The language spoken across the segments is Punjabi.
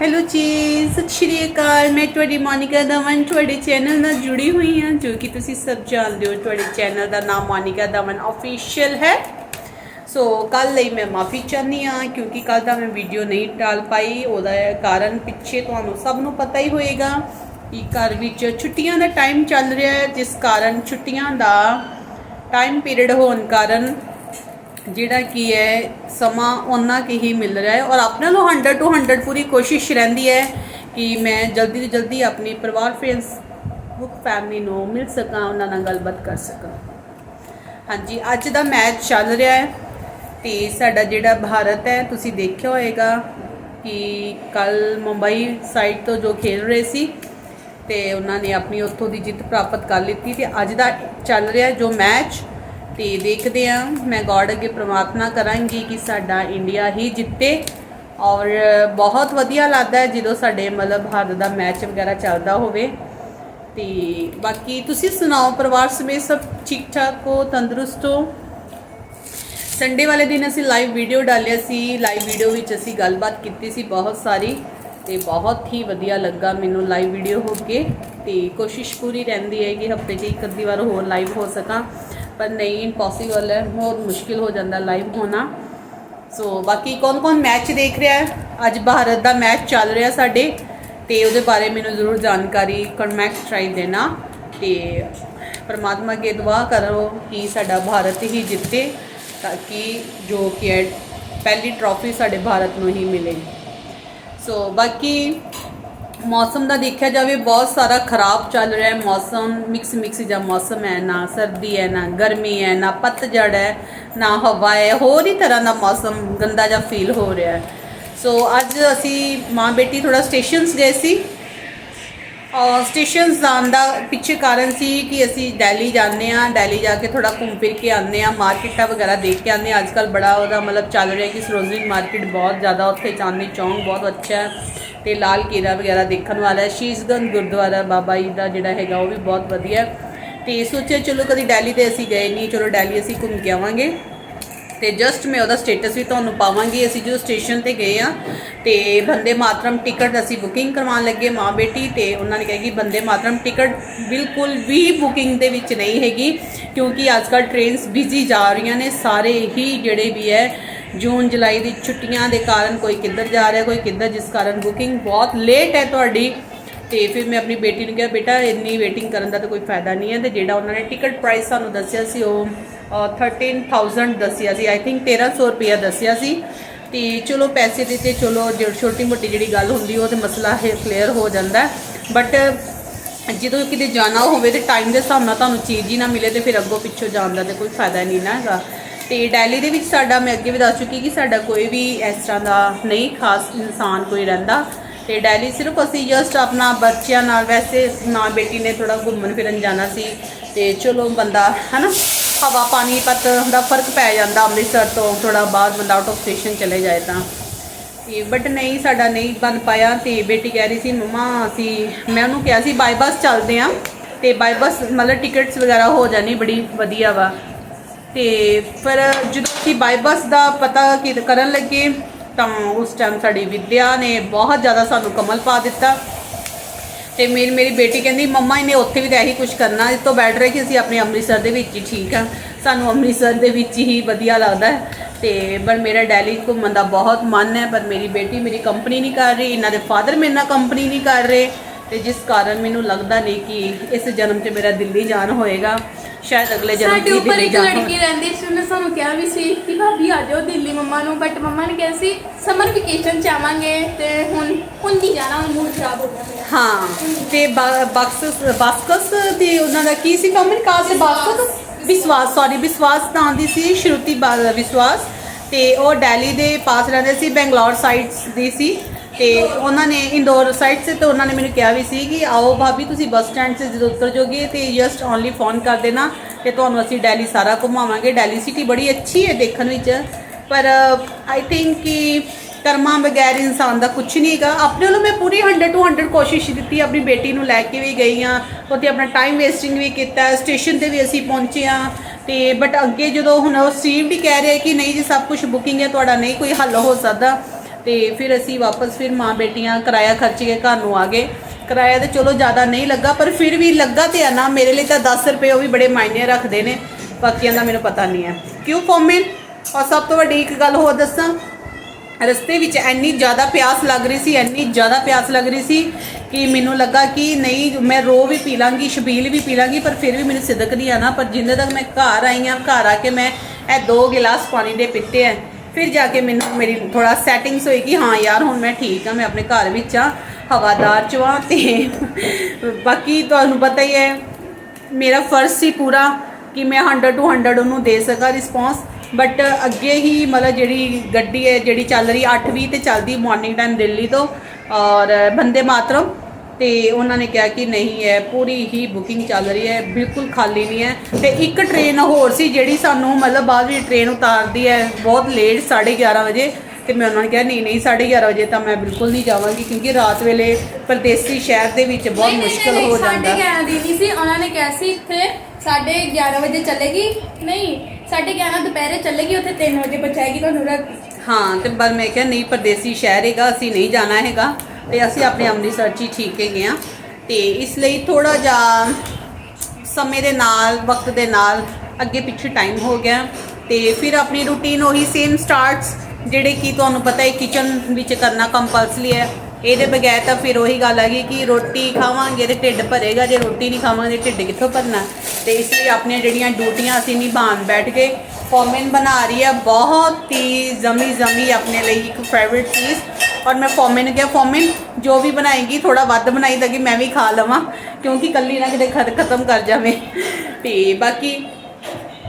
ਹੈਲੋ ਜੀ ਸਤਿ ਸ਼੍ਰੀ ਅਕਾਲ। ਮੈਂ ਤੁਹਾਡੀ ਮੋਨਿਕਾ ਦਮਨ ਤੁਹਾਡੇ ਚੈਨਲ ਨਾਲ ਜੁੜੀ ਹੋਈ ਹਾਂ, ਜੋ ਕਿ ਤੁਸੀਂ ਸਭ ਜਾਣਦੇ ਹੋ। ਤੁਹਾਡੇ ਚੈਨਲ ਦਾ ਨਾਮ ਮੋਨਿਕਾ ਦਮਨ ਅਫੀਸ਼ੀਅਲ ਹੈ। ਸੋ ਕੱਲ ਲਈ ਮੈਂ ਮਾਫੀ ਚਾਹੁੰਦੀ ਹਾਂ, ਕਿਉਂਕਿ ਕੱਲ ਦਾ ਮੈਂ ਵੀਡੀਓ ਨਹੀਂ ਡਾਲ ਪਾਈ। ਉਹਦਾ ਕਾਰਨ ਪਿੱਛੇ ਤੁਹਾਨੂੰ ਸਭ ਨੂੰ ਪਤਾ ਹੀ ਹੋਏਗਾ ਕਿ ਘਰ ਵਿੱਚ ਛੁੱਟੀਆਂ ਦਾ ਟਾਈਮ ਚੱਲ ਰਿਹਾ ਹੈ, ਜਿਸ ਕਾਰਨ ਛੁੱਟੀਆਂ ਦਾ ਟਾਈਮ ਪੀਰੀਅਡ ਹੋਣ ਕਾਰਨ ਜਿਹੜਾ ਕੀ ਹੈ, ਸਮਾਂ ਉਹਨਾਂ ਕੀ ਹੀ ਮਿਲ ਰਿਹਾ ਹੈ ਔਰ ਆਪਣੇ ਨੂੰ 100 ਟੂ 100 ਪੂਰੀ ਕੋਸ਼ਿਸ਼ ਰਹਿੰਦੀ ਹੈ ਕਿ ਮੈਂ ਜਲਦੀ ਤੋਂ ਜਲਦੀ ਆਪਣੀ ਪਰਿਵਾਰ ਫਰੈਂਡਸ ਬੁੱਕ ਫੈਮਿਲੀ ਨੂੰ ਮਿਲ ਸਕਾਂ, ਉਹਨਾਂ ਨਾਲ ਗੱਲਬਾਤ ਕਰ ਸਕਾਂ। ਹਾਂਜੀ, ਅੱਜ ਦਾ ਮੈਚ ਚੱਲ ਰਿਹਾ ਹੈ ਤੇ ਸਾਡਾ ਜਿਹੜਾ ਭਾਰਤ ਹੈ, ਤੁਸੀਂ ਦੇਖਿਆ ਹੋਏਗਾ ਕਿ ਕੱਲ ਮੁੰਬਈ ਸਾਈਡ ਤੋਂ ਜੋ ਖੇਡ ਰਹੇ ਸੀ ਤੇ ਉਹਨਾਂ ਨੇ ਆਪਣੀ ਉੱਥੋਂ ਦੀ ਜਿੱਤ ਪ੍ਰਾਪਤ ਕਰ ਲਿੱਤੀ ਤੇ ਅੱਜ ਦਾ ਚੱਲ ਰਿਹਾ ਜੋ ਮੈਚ ਤੇ ਦੇਖਦੇ ਆ, ਮੈਂ ਗੋਡ ਅੱਗੇ ਪ੍ਰਮਾਰਥਨਾ ਕਰਾਂਗੀ ਕਿ ਸਾਡਾ ਇੰਡੀਆ ਹੀ ਜਿੱਤੇ। ਔਰ ਬਹੁਤ ਵਧੀਆ ਲੱਗਦਾ ਹੈ ਜਦੋਂ ਸਾਡੇ ਮਤਲਬ ਭਾਰਤ ਦਾ ਮੈਚ ਵਗੈਰਾ ਚੱਲਦਾ ਹੋਵੇ। ਤੇ ਬਾਕੀ ਤੁਸੀਂ ਸੁਣਾਓ, ਪਰਿਵਾਰ ਸਮੇਤ ਸਭ ਠੀਕ ਠਾਕ ਹੋ, ਤੰਦਰੁਸਤ ਹੋ? ਸੰਡੇ ਵਾਲੇ ਦਿਨ ਅਸੀਂ ਲਾਈਵ ਵੀਡੀਓ ਡਾਲਿਆ ਸੀ। ਲਾਈਵ ਵੀਡੀਓ ਵਿੱਚ ਅਸੀਂ ਗੱਲਬਾਤ ਕੀਤੀ ਸੀ ਬਹੁਤ ਸਾਰੀ ਤੇ ਬਹੁਤ ਹੀ ਵਧੀਆ ਲੱਗਾ ਮੈਨੂੰ ਲਾਈਵ ਵੀਡੀਓ ਹੋ ਕੇ। ਤੇ ਕੋਸ਼ਿਸ਼ ਪੂਰੀ ਰਹਿੰਦੀ ਹੈ ਕਿ ਹਫ਼ਤੇ 'ਚ ਇੱਕ ਅੱਧੀ ਵਾਰ ਹੋਰ ਲਾਈਵ ਹੋ ਸਕਾਂ। ਪਰ ਨਹੀਂ ਇੰਪੋਸੀਬਲ ਹੈ। ਬਹੁਤ ਮੁਸ਼ਕਿਲ ਹੋ ਜਾਂਦਾ ਲਾਈਵ ਹੋਣਾ। ਸੋ ਬਾਕੀ ਕੌਣ ਕੌਣ ਮੈਚ ਦੇਖ ਰਿਹਾ ਹੈ? ਅੱਜ ਭਾਰਤ ਦਾ ਮੈਚ ਚੱਲ ਰਿਹਾ ਸਾਡੇ। ਤੇ ਉਹਦੇ ਬਾਰੇ ਮੈਨੂੰ ਜ਼ਰੂਰ ਜਾਣਕਾਰੀ ਕਨਮੈਕਸ ਟਰਾਈ ਦੇਣਾ। ਤੇ ਪਰਮਾਤਮਾ ਅੱਗੇ ਦੁਆ ਕਰੋ ਕਿ ਸਾਡਾ ਭਾਰਤ ਹੀ ਜਿੱਤੇ, ਤਾਂ ਕਿ ਜੋ ਕਿ ਹੈ, ਪਹਿਲੀ ਟਰੋਫੀ ਸਾਡੇ ਭਾਰਤ ਨੂੰ ਹੀ ਮਿਲੇ। ਸੋ ਬਾਕੀ ਮੌਸਮ ਦਾ ਦੇਖਿਆ ਜਾਵੇ, ਬਹੁਤ ਸਾਰਾ ਖਰਾਬ ਚੱਲ ਰਿਹਾ ਹੈ ਮੌਸਮ ਮਿਕਸ ਮਿਕਸ ਜਿਹਾ ਮੌਸਮ ਹੈ, ਨਾ ਸਰਦੀ ਹੈ, ਨਾ ਗਰਮੀ ਹੈ, ਨਾ ਪਤਝੜ ਹੈ, ਨਾ ਹਵਾ ਹੈ, ਹੋਰ ਹੀ ਤਰ੍ਹਾਂ ਦਾ ਮੌਸਮ ਗੰਦਾ ਜਿਹਾ ਫੀਲ ਹੋ ਰਿਹਾ ਹੈ। ਸੋ ਅੱਜ ਅਸੀਂ ਮਾਂ ਬੇਟੀ ਥੋੜਾ ਸਟੇਸ਼ਨਸ ਗਏ ਸੀ। ਔਰ ਸਟੇਸ਼ਨਸ ਜਾਣ ਦਾ ਪਿੱਛੇ ਕਾਰਨ ਸੀ ਕਿ ਅਸੀਂ ਦਿੱਲੀ ਜਾਂਦੇ ਆ ਦਿੱਲੀ ਜਾ ਕੇ ਥੋੜਾ ਘੁੰਮ ਫਿਰ ਕੇ ਆਉਂਦੇ ਆ ਮਾਰਕੀਟਾਂ ਵਗੈਰਾ ਦੇਖ ਕੇ ਆਉਂਦੇ ਆ ਅੱਜ ਕੱਲ ਬੜਾ ਉਹਦਾ ਮਤਲਬ ਚੱਲ ਰਿਹਾ ਕਿ ਸਰੋਜਨੀ ਮਾਰਕੀਟ ਬਹੁਤ ਜ਼ਿਆਦਾ ਉੱਥੇ ਚਾਂਦਨੀ ਚੌਂਕ ਬਹੁਤ ਅੱਛਾ ਹੈ। ਤੇ ਲਾਲ ਕਿਲਾ ਵਗੈਰਾ ਦੇਖਣ ਵਾਲਾ ਹੈ। ਸ਼ੀਸ਼ਗੰਜ ਗੁਰਦੁਆਰਾ ਬਾਬਾ ਜੀ ਦਾ ਜਿਹੜਾ ਹੈਗਾ ਉਹ ਵੀ ਬਹੁਤ ਵਧੀਆ ਹੈ। ਤੇ ਸੋਚਿਆ ਚਲੋ ਕਦੀ ਦਿੱਲੀ ਤੇ ਅਸੀਂ ਗਏ ਨਹੀਂ, ਚਲੋ ਦਿੱਲੀ ਅਸੀਂ ਘੁੰਮ ਕੇ ਆਵਾਂਗੇ। ਤੇ ਜਸਟ ਮੈਂ ਉਹਦਾ ਸਟੇਟਸ ਵੀ ਤੁਹਾਨੂੰ ਪਾਵਾਂਗੀ। ਅਸੀਂ ਜਦੋਂ ਸਟੇਸ਼ਨ ਤੇ ਗਏ ਆ ਤੇ ਬੰਦੇ ਮਾਤਰਮ ਟਿਕਟ ਅਸੀਂ ਬੁਕਿੰਗ ਕਰਵਾਉਣ ਲੱਗੇ ਮਾਂ ਬੇਟੀ ਤੇ ਉਹਨਾਂ ਨੇ ਕਿਹਾ ਕਿ ਬੰਦੇ ਮਾਤਰਮ ਟਿਕਟ ਬਿਲਕੁਲ ਵੀ ਬੁਕਿੰਗ ਦੇ ਵਿੱਚ ਨਹੀਂ ਹੈਗੀ, ਕਿਉਂਕਿ ਅੱਜ ਕੱਲ੍ਹ ਟ੍ਰੇਨਸ ਬਿਜ਼ੀ ਜਾ ਰਹੀਆਂ ਨੇ। ਸਾਰੇ ਹੀ ਜਿਹੜੇ ਵੀ ਹੈ ਜੂਨ ਜੁਲਾਈ ਦੀ ਛੁੱਟੀਆਂ ਦੇ ਕਾਰਨ ਕੋਈ ਕਿੱਧਰ ਜਾ ਰਿਹਾ ਕੋਈ ਕਿੱਧਰ ਜਿਸ ਕਾਰਨ ਬੁਕਿੰਗ ਬਹੁਤ ਲੇਟ ਹੈ ਤੁਹਾਡੀ। ਤੇ ਫਿਰ ਮੈਂ ਆਪਣੀ ਬੇਟੀ ਨੂੰ ਕਿਹਾ ਬੇਟਾ ਇੰਨੀ ਵੇਟਿੰਗ ਕਰਨ ਦਾ ਤਾਂ ਕੋਈ ਫਾਇਦਾ ਨਹੀਂ ਹੈ। ਤੇ ਜਿਹੜਾ ਉਹਨਾਂ ਨੇ ਟਿਕਟ ਪ੍ਰਾਈਸ ਸਾਨੂੰ ਦੱਸਿਆ ਸੀ ਉਹ ਅ, 13000 ਦੱਸਿਆ ਸੀ। ਆਈ ਥਿੰਕ 1300 ਰੁਪਇਆ ਦੱਸਿਆ ਸੀ। ਤੇ ਚਲੋ ਪੈਸੇ ਦੀ ਤੇ ਚਲੋ ਜਿਹੜੀ ਛੋਟੀ ਮੋਟੀ ਜਿਹੜੀ ਗੱਲ ਹੁੰਦੀ ਉਹ ਤੇ ਮਸਲਾ ਹੈ ਕਲੀਅਰ ਹੋ ਜਾਂਦਾ ਬਟ ਜਦੋਂ ਕਿਤੇ ਜਾਣਾ ਹੋਵੇ ਤੇ ਟਾਈਮ ਦੇ ਹਿਸਾਬ ਨਾਲ ਤੁਹਾਨੂੰ ਚੀਜ਼ ਹੀ ਨਾ ਮਿਲੇ ਤੇ ਫਿਰ ਅੱਗੋਂ ਪਿੱਛੋਂ ਜਾਣ ਦਾ ਤੇ ਕੋਈ ਫਾਇਦਾ ਨਹੀਂ ਨਾ ਹੈਗਾ। ਤੇ ਡੈਲੀ ਦੇ ਵਿੱਚ ਸਾਡਾ, ਮੈਂ ਅੱਗੇ ਵੀ ਦੱਸ ਚੁੱਕੀ ਕਿ ਸਾਡਾ ਕੋਈ ਵੀ ਇਸ ਤਰ੍ਹਾਂ ਦਾ ਨਹੀਂ ਖਾਸ ਇਨਸਾਨ ਕੋਈ ਰਹਿੰਦਾ। ਤੇ ਡੈਲੀ ਸਿਰਫ ਅਸੀਂ ਜਸਟ ਆਪਣਾ ਬੱਚਿਆਂ ਨਾਲ, ਵੈਸੇ ਨਾ ਬੇਟੀ ਨੇ ਥੋੜਾ ਘੁੰਮਣ ਫਿਰਨ ਜਾਣਾ ਸੀ। ਤੇ ਚਲੋ ਬੰਦਾ, ਹਨਾ, ਹਵਾ ਪਾਣੀ ਪਤ ਦਾ ਫ਼ਰਕ ਪੈ ਜਾਂਦਾ ਅੰਮ੍ਰਿਤਸਰ ਤੋਂ ਥੋੜਾ ਬਾਅਦ ਬੰਦਾ ਆਊਟ ਆਫ ਸਟੇਸ਼ਨ ਚਲੇ ਜਾਏ ਤਾਂ। ਤੇ ਬਟ ਨਹੀਂ, ਸਾਡਾ ਨਹੀਂ ਬਣ ਪਾਇਆ ਤੇ ਬੇਟੀ ਕਹਿ ਰਹੀ ਸੀ, ਮਮਾ, ਅਸੀਂ, ਮੈਂ ਉਹਨੂੰ ਕਿਹਾ ਸੀ ਬਾਈ ਬੱਸ ਚੱਲਦੇ ਆ। ਤੇ ਬਾਈ ਬੱਸ ਮਤਲਬ ਟਿਕਟਸ ਵਗੈਰਾ ਹੋ ਜਾਣੀ ਬੜੀ ਵਧੀਆ ਵਾ। ਤੇ ਫਿਰ ਜਦੋਂ ਅਸੀਂ ਬਾਈ ਬੱਸ ਦਾ ਪਤਾ ਕੀ ਕਰਨ ਲੱਗੇ, ਤਾਂ ਉਸ ਟਾਈਮ ਸਾਡੀ ਵਿਦਿਆ ਨੇ ਬਹੁਤ ਜ਼ਿਆਦਾ ਸਾਨੂੰ ਕਮਲ ਪਾ ਦਿੱਤਾ। ਤੇ ਮੇਰੀ ਮੇਰੀ ਬੇਟੀ ਕਹਿੰਦੀ, ਮੰਮਾ, ਇਹਨੇ ਉੱਥੇ ਵੀ ਤਾਂ ਇਹੀ ਕੁਝ ਕਰਨਾ ਇਸ ਤੋਂ ਬੈਟਰ ਹੈ ਕਿ ਅਸੀਂ ਆਪਣੇ ਅੰਮ੍ਰਿਤਸਰ ਦੇ ਵਿੱਚ ਹੀ ਠੀਕ ਆ ਸਾਨੂੰ ਅੰਮ੍ਰਿਤਸਰ ਦੇ ਵਿੱਚ ਹੀ ਵਧੀਆ ਲੱਗਦਾ ਹੈ। ਤੇ ਪਰ ਮੇਰਾ ਡੈਲੀ ਘੁੰਮਣ ਦਾ ਬਹੁਤ ਮਨ ਹੈ, ਪਰ ਮੇਰੀ ਬੇਟੀ ਮੇਰੀ ਕੰਪਨੀ ਨਹੀਂ ਕਰ ਰਹੀ, ਇਹਨਾਂ ਦੇ ਫਾਦਰ ਮੇਰੇ ਨਾਲ ਕੰਪਨੀ ਨਹੀਂ ਕਰ ਰਹੇ। ਤੇ ਜਿਸ ਕਾਰਨ ਮੈਨੂੰ ਲੱਗਦਾ ਨਹੀਂ ਕਿ ਇਸ ਜਨਮ 'ਚ ਮੇਰਾ ਦਿੱਲੀ ਜਾਣ ਹੋਏਗਾ। ਸ਼ਾਇਦ ਅਗਲੇ ਜਨਮ ਸਾਡੇ ਹੀ ਉੱਪਰ ਦਿੱਲੀ ਇੱਕ ਲੜਕੀ ਰਹਿੰਦੀ ਸੀ ਉਹਨੇ ਸਾਨੂੰ ਕਿਹਾ ਵੀ ਸੀ ਕਿ ਭਾਬੀ ਆ ਜਾਓ ਦਿੱਲੀ ਮੰਮਾ ਨੂੰ ਬਟ ਮੰਮਾ ਨੇ ਕਿਹਾ ਸੀ ਸਮਰ ਵਕੇਸ਼ਨ ਚ ਆਵਾਂਗੇ ਤੇ ਹੁਣ ਹੁਣ ਨਹੀਂ ਜਾਣਾ ਹੁਣ ਮੂਡ ਖਰਾਬ ਹੋ ਗਿਆ ਮੇਰਾ। ਹਾਂ ਤੇ ਬਕਸਸ ਬਾਸਕਸ ਦੀ ਉਹਨਾਂ ਦਾ ਕੀ ਸੀ ਕੰਪਨੀ ਕਾਰ ਤੇ ਬਾਸਕਸ? ਵਿਸ਼ਵਾਸ ਸੌਰੀ ਵਿਸ਼ਵਾਸ ਨਾਂ ਦੀ ਸੀ ਸ਼ਰੂਤੀ ਬਾ- ਵਿਸ਼ਵਾਸ। ਤੇ ਉਹ ਦਿੱਲੀ ਦੇ ਪਾਸ ਰਹਿੰਦੇ ਸੀ ਬੈਂਗਲੌਰ ਸਾਈਡਸ ਦੀ ਸੀ। ਤੇ ਉਹਨਾਂ ਨੇ ਇੰਦੌਰ ਸਾਈਡ ਸੇ ਤੇ ਉਹਨਾਂ ਨੇ ਮੈਨੂੰ ਕਿਹਾ ਵੀ ਸੀ ਕਿ ਆਓ ਭਾਬੀ, ਤੁਸੀਂ ਬੱਸ ਸਟੈਂਡ ਸੇ ਜਦੋਂ ਉਤਰ ਜੋਗੇ ਤੇ ਜਸਟ ਓਨਲੀ ਫੋਨ ਕਰ ਦੇਣਾ ਤੇ ਤੁਹਾਨੂੰ ਅਸੀਂ ਦਿੱਲੀ ਸਾਰਾ ਘੁਮਾਵਾਂਗੇ। ਦਿੱਲੀ ਸਿਟੀ ਬੜੀ ਅੱਛੀ ਹੈ ਦੇਖਣ ਵਿੱਚ, ਪਰ ਆਈ ਥਿੰਕ ਕਿ ਕਰਮਾਂ ਬਗੈਰ ਇਨਸਾਨ ਦਾ ਕੁਝ ਨਹੀਂ ਹੈਗਾ। ਆਪਣੇ ਵੱਲੋਂ ਮੈਂ ਪੂਰੀ 100 ਟੂ 100 ਕੋਸ਼ਿਸ਼ ਦਿੱਤੀ ਆਪਣੀ ਬੇਟੀ ਨੂੰ ਲੈ ਕੇ ਵੀ ਗਈ ਆ ਉੱਥੇ ਆਪਣਾ ਟਾਈਮ ਵੇਸਟਿੰਗ ਵੀ ਕੀਤਾ ਸਟੇਸ਼ਨ ਤੇ ਵੀ ਅਸੀਂ ਪਹੁੰਚੇ ਆ ਤੇ ਬਟ ਅੱਗੇ ਜਦੋਂ ਹੁਣ ਉਹ ਸੀਵ ਵੀ ਕਹਿ ਰਿਹਾ ਕਿ ਨਹੀਂ ਜੀ, ਸਭ ਕੁਝ ਬੁਕਿੰਗ ਹੈ, ਤੁਹਾਡਾ ਨਹੀਂ ਕੋਈ ਹੱਲ ਹੋ ਸਕਦਾ। ਤੇ ਫਿਰ ਅਸੀਂ ਵਾਪਸ ਫਿਰ ਮਾਂ ਬੇਟੀਆਂ ਕਿਰਾਇਆ ਖਰਚ ਕੇ ਘਰ ਨੂੰ ਆ ਗਏ। ਕਿਰਾਇਆ ਤੇ ਚਲੋ ਜ਼ਿਆਦਾ ਨਹੀਂ ਲੱਗਾ, ਪਰ ਫਿਰ ਵੀ ਲੱਗਾ ਤੇ ਆ ਨਾ। ਮੇਰੇ ਲਈ ਤਾਂ 10 ਰੁਪਏ ਉਹ ਵੀ ਬੜੇ ਮਾਇਨੇ ਰੱਖਦੇ ਨੇ। ਬਾਕੀਆਂ ਦਾ ਮੈਨੂੰ ਪਤਾ ਨਹੀਂ ਹੈ। ਕਿਉਂ ਫੋਮਨ ਔਰ ਸਭ ਤੋਂ ਵੱਡੀ ਇੱਕ ਗੱਲ ਹੋਰ ਦੱਸਾਂ। ਰਸਤੇ ਵਿੱਚ ਇੰਨੀ ਜ਼ਿਆਦਾ ਪਿਆਸ ਲੱਗ ਰਹੀ ਸੀ, ਇੰਨੀ ਜ਼ਿਆਦਾ ਪਿਆਸ ਲੱਗ ਰਹੀ ਸੀ ਕਿ ਮੈਨੂੰ ਲੱਗਾ ਕਿ ਨਹੀਂ, ਮੈਂ ਰੋ ਵੀ ਪੀ ਲਾਂਗੀ, ਛਬੀਲ ਵੀ ਪੀ ਲਾਂਗੀ, ਪਰ ਫਿਰ ਵੀ ਮੈਨੂੰ ਸਿਦਕ ਨਹੀਂ ਆਣਾ ਪਰ ਜਿੰਨੇ ਤੱਕ ਮੈਂ ਘਰ ਆਈ ਹਾਂ, ਘਰ ਆ ਕੇ ਮੈਂ ਇਹ ਦੋ ਗਿਲਾਸ ਪਾਣੀ ਦੇ ਪੀਤੇ ਹੈ। ਫਿਰ ਜਾ ਕੇ ਮੈਨੂੰ ਮੇਰੀ ਥੋੜਾ ਸੈਟਿੰਗਸ ਹੋਈ ਕਿ ਹਾਂ ਯਾਰ ਹੁਣ ਮੈਂ ਠੀਕ ਹਾਂ, ਮੈਂ ਆਪਣੇ ਘਰ ਵਿੱਚ ਆ ਹਵਾਦਾਰ ਚ ਵਾਂ ਤੇ ਬਾਕੀ ਤੁਹਾਨੂੰ ਪਤਾ ਹੀ ਹੈ, ਮੇਰਾ ਫਰਜ਼ ਸੀ ਪੂਰਾ ਕਿ ਮੈਂ 100 ਟੂ 100 ਉਹਨੂੰ ਦੇ ਸਕਾਂ ਰਿਸਪੌਂਸ ਬਟ ਅੱਗੇ ਹੀ ਮਤਲਬ ਜਿਹੜੀ ਗੱਡੀ ਹੈ, ਜਿਹੜੀ ਚੱਲ ਰਹੀ 8ਵੀਂ ਤੇ ਚੱਲਦੀ ਮਾਰਨਿੰਗ ਟਾਈਮ ਦਿੱਲੀ ਤੋਂ, ਔਰ ਬੰਦੇ ਮਾਤਰਮ ਤੇ ਉਹਨਾਂ ਨੇ ਕਿਹਾ ਕਿ ਨਹੀਂ ਹੈ ਪੂਰੀ ਹੀ ਬੁਕਿੰਗ ਚੱਲ ਰਹੀ ਹੈ ਬਿਲਕੁਲ ਖਾਲੀ ਨਹੀਂ ਹੈ। ਤੇ ਇੱਕ ਟ੍ਰੇਨ ਹੋਰ ਸੀ ਜਿਹੜੀ ਸਾਨੂੰ ਮਤਲਬ ਬਾਅਦ ਵਿੱਚ ਟ੍ਰੇਨ ਉਤਾਰਦੀ ਹੈ ਬਹੁਤ ਲੇਟ 11:30 ਵਜੇ। ਤੇ ਮੈਂ ਉਹਨਾਂ ਨੂੰ ਕਿਹਾ ਨਹੀਂ ਨਹੀਂ 11:30 ਵਜੇ ਤਾਂ ਮੈਂ ਬਿਲਕੁਲ ਨਹੀਂ ਜਾਵਾਂਗੀ ਕਿਉਂਕਿ ਰਾਤ ਵੇਲੇ ਪਰਦੇਸੀ ਸ਼ਹਿਰ ਦੇ ਵਿੱਚ ਬਹੁਤ ਮੁਸ਼ਕਲ ਹੋ ਜਾਂਦਾ। ਗਿਆਰਾਂ ਦੀ ਨਹੀਂ ਸੀ ਉਹਨਾਂ ਨੇ ਕਿਹਾ ਸੀ ਇੱਥੇ 11:30 ਵਜੇ ਚੱਲੇਗੀ। ਨਹੀਂ 11:30 ਦੁਪਹਿਰੇ ਚੱਲੇਗੀ ਉੱਥੇ 3 ਵਜੇ ਪਹੁੰਚਾਏਗੀ ਤੁਹਾਨੂੰ ਰਾਤ। ਹਾਂ ਤੇ ਪਰ ਮੈਂ ਕਿਹਾ ਨਹੀਂ ਪਰਦੇਸੀ ਸ਼ਹਿਰ ਹੈਗਾ ਅਸੀਂ ਨਹੀਂ ਜਾਣਾ ਹੈਗਾ। ਤੇ ਅਸੀਂ ਆਪਣੇ ਅੰਮ੍ਰਿਤਸਰ 'ਚ ਹੀ ਠੀਕ ਹੈਗੇ ਆ ਤੇ ਇਸ ਲਈ ਥੋੜਾ ਜਿਹਾ ਸਮੇਂ ਦੇ ਨਾਲ, ਵਕਤ ਦੇ ਨਾਲ ਅੱਗੇ ਪਿੱਛੇ ਟਾਈਮ ਹੋ ਗਿਆ। ਤੇ ਫਿਰ ਆਪਣੀ ਰੂਟੀਨ ਉਹੀ ਸੇਮ ਸਟਾਰਟਸ ਜਿਹੜੇ ਕਿ ਤੁਹਾਨੂੰ ਪਤਾ ਹੈ ਕਿਚਨ ਵਿੱਚ ਕਰਨਾ ਕੰਪਲਸਰੀ ਹੈ। ਇਹਦੇ ਬਗੈਰ ਤਾਂ ਫਿਰ ਉਹੀ ਗੱਲ ਆ ਗਈ ਕਿ ਰੋਟੀ ਖਾਵਾਂਗੇ ਤੇ ਢਿੱਡ ਭਰੇਗਾ, ਜੇ ਰੋਟੀ ਨਹੀਂ ਖਾਵਾਂਗੇ ਢਿੱਡ ਕਿੱਥੋਂ ਭਰਨਾ? ਤੇ ਇਸ ਲਈ ਆਪਣੀਆਂ ਜਿਹੜੀਆਂ ਡਿਊਟੀਆਂ ਅਸੀਂ ਨਿਭਾਉਣ ਬੈਠ ਕੇ ਫੋਮਨ ਬਣਾ ਰਹੀ ਹੈ। ਬਹੁਤ ਹੀ ਜ਼ਮੀ ਜ਼ਮੀ ਆਪਣੇ ਲਈ ਇੱਕ ਫੇਵਰਿਟ ਚੀਜ਼। ਔਰ ਮੈਂ ਫੋਮਨ ਨੂੰ ਕਿਹਾ, ਫੋਮਨ, ਜੋ ਵੀ ਬਣਾਏਗੀ ਥੋੜਾ ਵੱਧ ਬਣਾਈ ਤਾਂ ਕਿ ਮੈਂ ਵੀ ਖਾ ਲਵਾਂ, ਕਿਉਂਕਿ ਕੱਲੀ ਨਾ ਕਿਤੇ ਖਤ ਖਤਮ ਕਰ ਜਾਵੇ। ਤੇ ਬਾਕੀ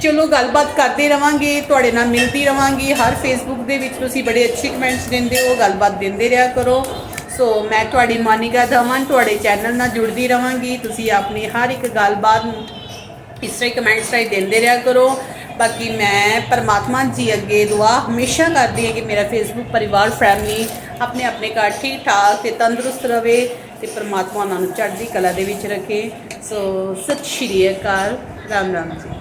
ਚਲੋ, ਗੱਲਬਾਤ ਕਰਦੇ ਰਵਾਂਗੇ, ਤੁਹਾਡੇ ਨਾਲ ਮਿਲਦੀ ਰਵਾਂਗੀ। ਹਰ ਫੇਸਬੁੱਕ ਦੇ ਵਿੱਚ ਤੁਸੀਂ ਬੜੇ ਅੱਛੇ ਕਮੈਂਟਸ ਦਿੰਦੇ ਹੋ, ਗੱਲਬਾਤ ਦਿੰਦੇ ਰਿਹਾ ਕਰੋ। ਸੋ ਮੈਂ ਤੁਹਾਡੀ ਮਾਨਿਕਾ ਧਵਨ, ਤੁਹਾਡੇ ਚੈਨਲ ਨਾਲ ਜੁੜਦੀ ਰਵਾਂਗੀ। ਤੁਸੀਂ ਆਪਣੀ ਹਰ ਇੱਕ ਗੱਲਬਾਤ ਇਸ ਤਰ੍ਹਾਂ ਕਮੈਂਟਸ ਰਾਹੀਂ ਦਿੰਦੇ ਰਿਹਾ ਕਰੋ। ਬਾਕੀ ਮੈਂ ਪਰਮਾਤਮਾ ਜੀ ਅੱਗੇ ਦੁਆ ਹਮੇਸ਼ਾ ਕਰਦੀ ਹਾਂ ਕਿ ਮੇਰਾ ਫੇਸਬੁੱਕ ਪਰਿਵਾਰ ਫੈਮਿਲੀ ਆਪਣੇ ਆਪਣੇ ਘਰ ਠੀਕ ਠਾਕ ਤੇ ਤੰਦਰੁਸਤ ਰਵੇ ਤੇ ਪਰਮਾਤਮਾ ਉਹਨਾਂ ਨੂੰ ਚੜ੍ਹਦੀ ਕਲਾ ਦੇ ਵਿੱਚ ਰੱਖੇ। ਸੋ ਸਤਿ ਸ਼੍ਰੀ ਅਕਾਲ। ਰਾਮ ਰਾਮ ਜੀ।